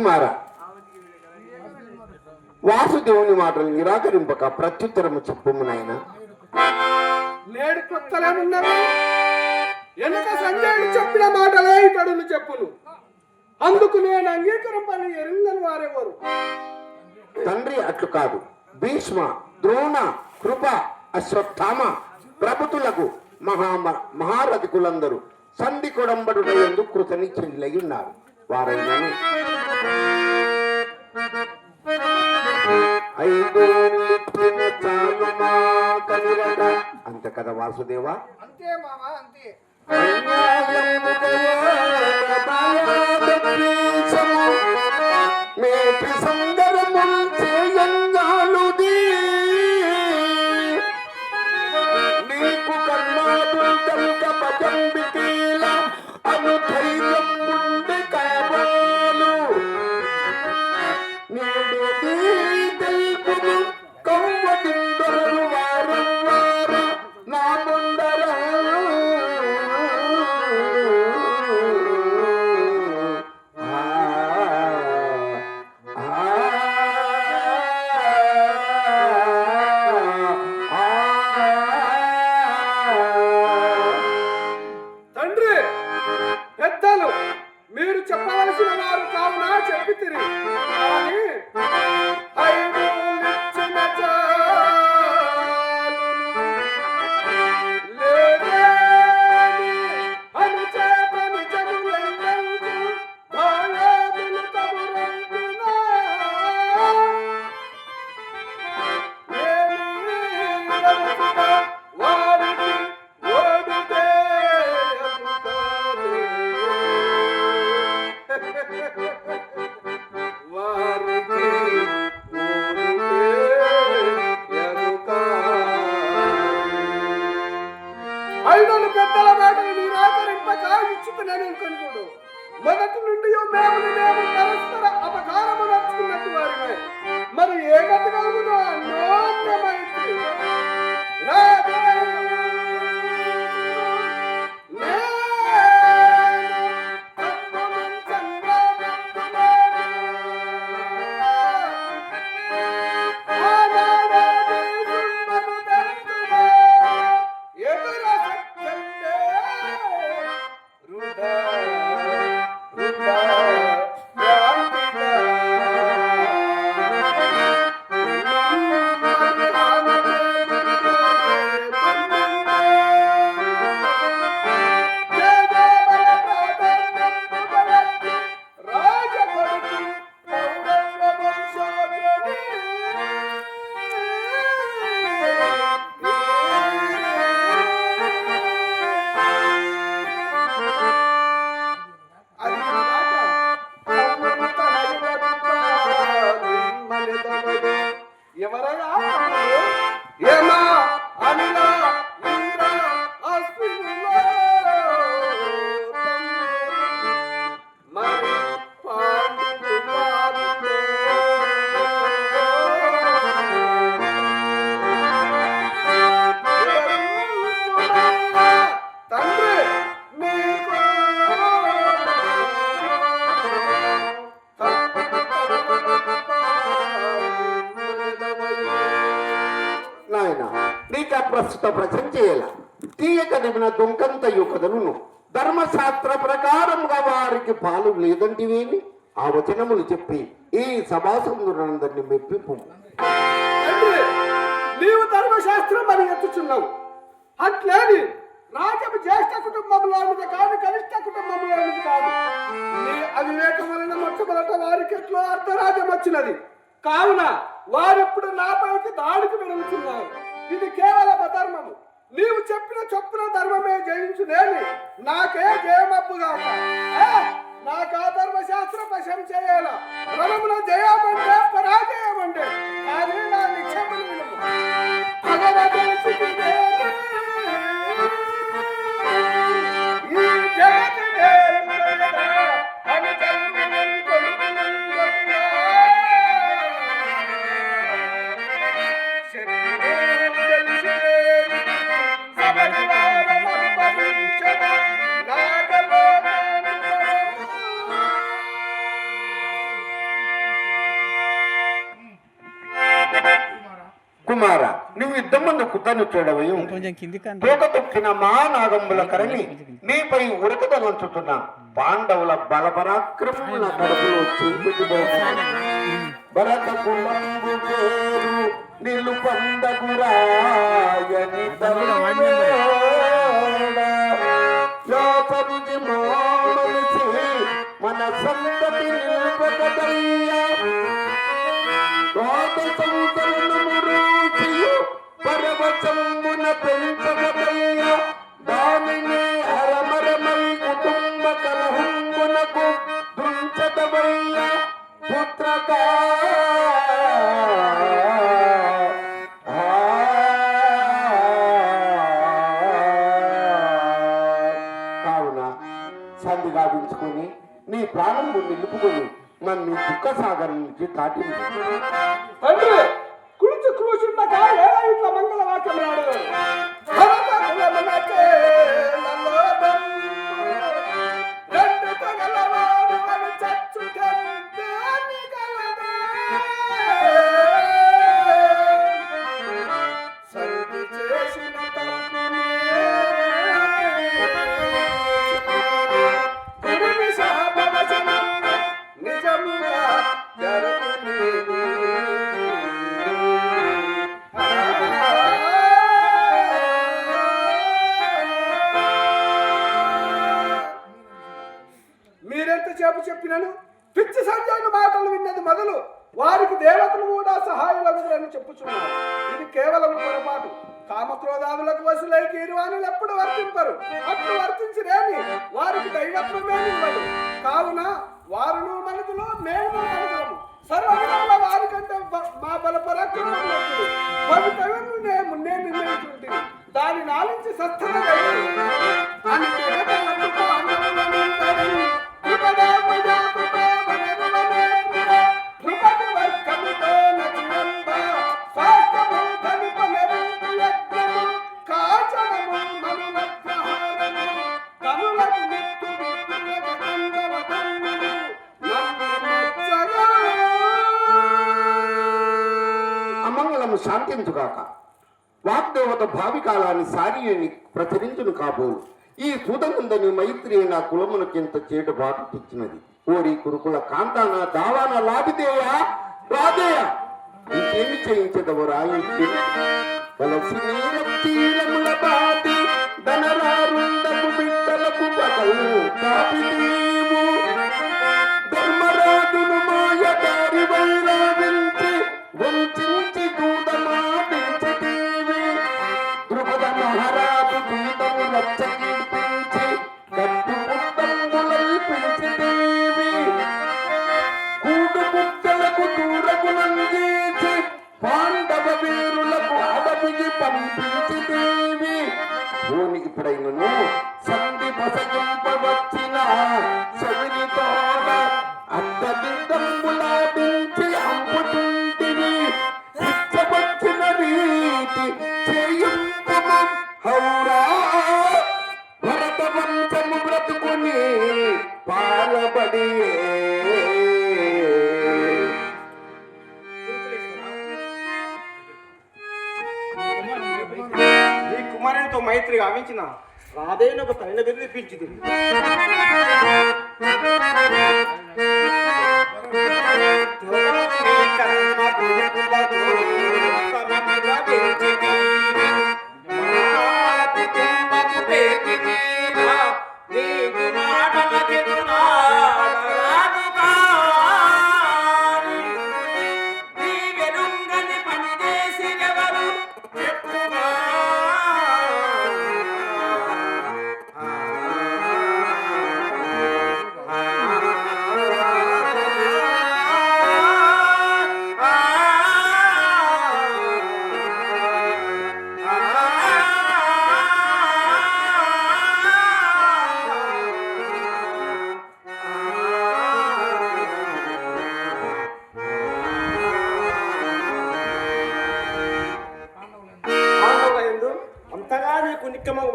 కుమార. వాసుదేవుని మాటలు నిరాకరింపక ప్రత్యుత్తరము చెప్పుము నాయన. నేడు వెనుక సంజయుడు చెప్పిన మాటలే ఇతడులు చెప్పును. అందుకు నేను అంగీకరింపని ఎరుంగని వారెవరు? తండ్రి అట్లు కాదు. భీష్మ ద్రోణ కృప అశ్వత్థామ ప్రభుతులకు మహా మహారథికులందరూ సంధి కొడంబడుట ఎందు కృతనిశ్చయులై ఉన్నారు. వారైనను ఐదు. అంతే కదా వాసుదేవా? అంతే మామ అంతే. నీకు ఆ చేయాల. తీయక నిమిన దుంకంత ధర్మశాస్త్ర ప్రకారముగా వారికి పాలు లేదంటివేమి? ఆ వచనములు చెప్పి ఈ సభాసందురందరిని మెప్పింపు. నీవు ధర్మశాస్త్రం మరి ఎత్తుచున్నావు. అట్లేని రాజపు జ్యేష్ఠ కుటుంబంలోనిది కాదు కనిష్ట కుటుంబంలోనిది కాదు. నీ అవివేకం వలన మొట్టమొదట వారికి ఎట్లో అర్ధరాజ్యం వచ్చినది. కావున వారెప్పుడు నాపైకి దాడికి వెలుగుతున్నారు ఇది కేవలం అధర్మము. నీవు చెప్పిన చొప్పున ధర్మమే జయించునేని నాకే జయమప్పుగా నాకు ఆ ధర్మశాస్త్రం వశం చేయాల? ధర్మమున జయమంటే పరాజయమంటే కానీ నా నిక్షేపణ విలువ నువ్వు యుద్ధం ముందు కుతను చూడవయు. తోక తొక్కిన మా నాగంబుల కరణి నీపై ఉరకదలంచుతున్న పాండవుల బలపరాక్రమముల కడుపులో చేపెట్టుకోవాలి భరత కులంబు పేరు నిలుపందగురాయని వ్యాపరుజి మోమలిసి మన సంతతి నిలుపకదయ్యా కోట సాగరం నుంచి దాటి తండ్రి కుడిచి కూర్చున్నాక ఏదో ఇట్లా మంగళ వాక్యం భవితవ్యం నేను నేను నిర్ణయించుంటుంది దాని నాలించి సస్థన శాంతించుగాక. వాగ్దేవత భావికాలాన్ని కాలాన్ని సారియని ప్రచురించును కాబోలు. ఈ సుధనందని మైత్రి నా కులమునకింత చేటు బాటు తెచ్చినది. ఓరి కురుకుల కాంతాన దావాన లాభిదేయా రాదేయ ఇంకేమి చేయించదవు రాయించి భూమికి ఇప్పుడైనను కుమారునితో మైత్రి గావించిన రాధేను ఒక తైన బెదిరిపించింది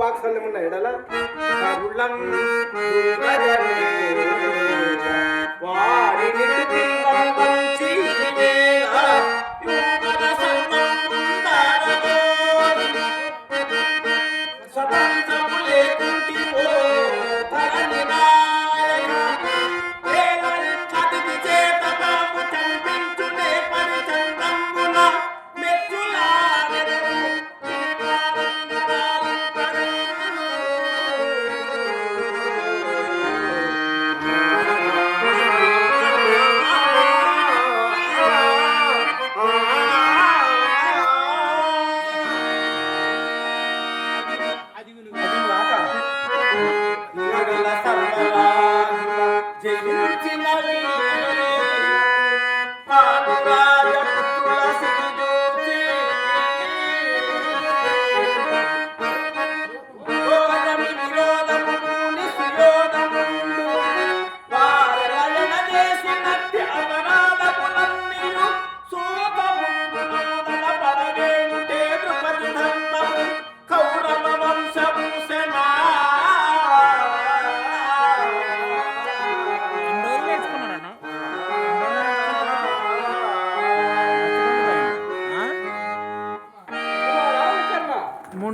నిక్కమ వాత్సల్యమున్న ఎడల?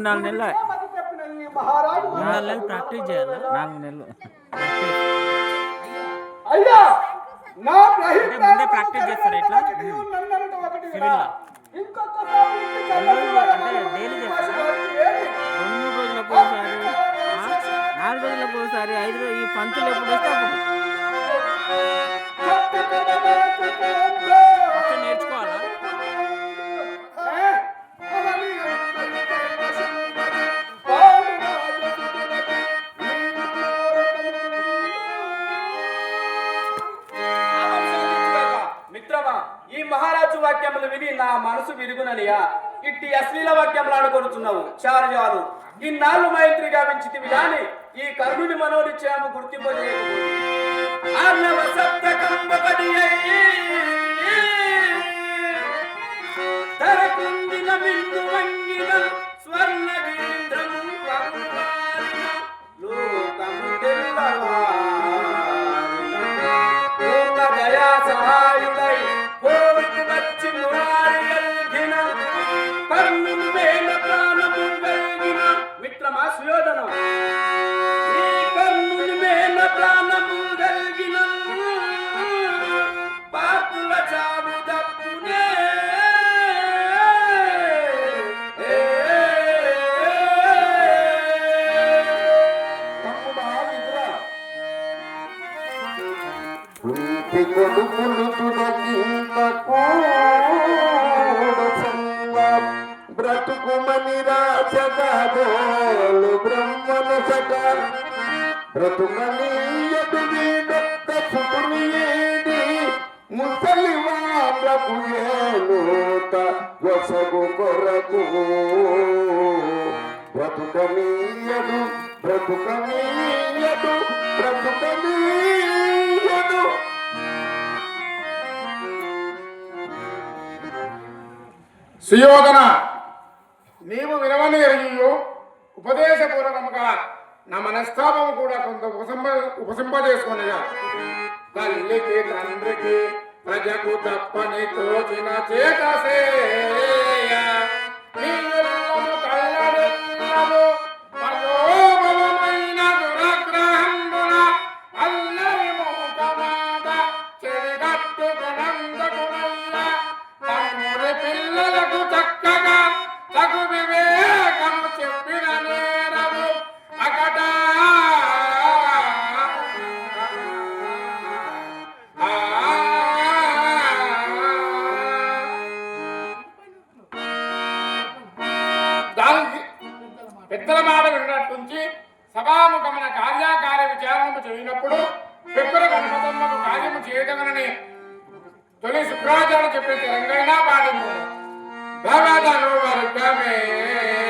నాలుగు నెలలు నాలుగు నెలలు ప్రాక్టీస్ చేయాలా నాలుగు నెలలు అంటే ముందే ప్రాక్టీస్ చేస్తారా ఇట్లా? ఒకటి నన్నంటే ఒకటి సివిల్ లా? ఇంకొకసారి ఇంటికి రెండు రోజులు వెళ్ళాలి. అంటే డైలీ చేస్తారా? ఏమి? రెండు మూడు రోజులకు ఒకసారి ఆ? నాలుగు రోజులకు ఒకసారి ఐదు రోజులు ఈ పంతులు ఎప్పుడు వస్తే అప్పుడు నేర్చుకోవాలా మహారాజు వాక్యములు విని నా మనసు విరుగుననియా. ఇట్టి అశ్లీల వాక్యములు ఆడుకొనుచున్నావు. చాలు ఇన్నాళ్ళు మైత్రి గావించితివి గాని ఈ కర్ణుని మనోనిశ్చయము గుర్తింపజేయకపోయి ఆర్ణవ బ్రతుకుమని రాజగాదోలు బ్రహ్మను సట బ్రతుకనీయదు వీడొక్క సుతుని ఏది? ముసలి వాళ్ళకు ఏనూత వసగు కొరకు. బ్రతుకనీయదు బ్రతుకనీయదు బ్రతుకనీయదు సుయోధన నీవు వినవనేరియో ఉపదేశపూర్వకముగా నా మనస్తాపం కూడా కొంత ఉపసంప ఉపసింపజేసుకునిగా తల్లికి తండ్రికి ప్రజకు తప్పని తోచిన చేతసేయ తొలి శుక్రాచార్య చెప్పే తెలంగాణ పాడింది భవదను వర్గమే కదా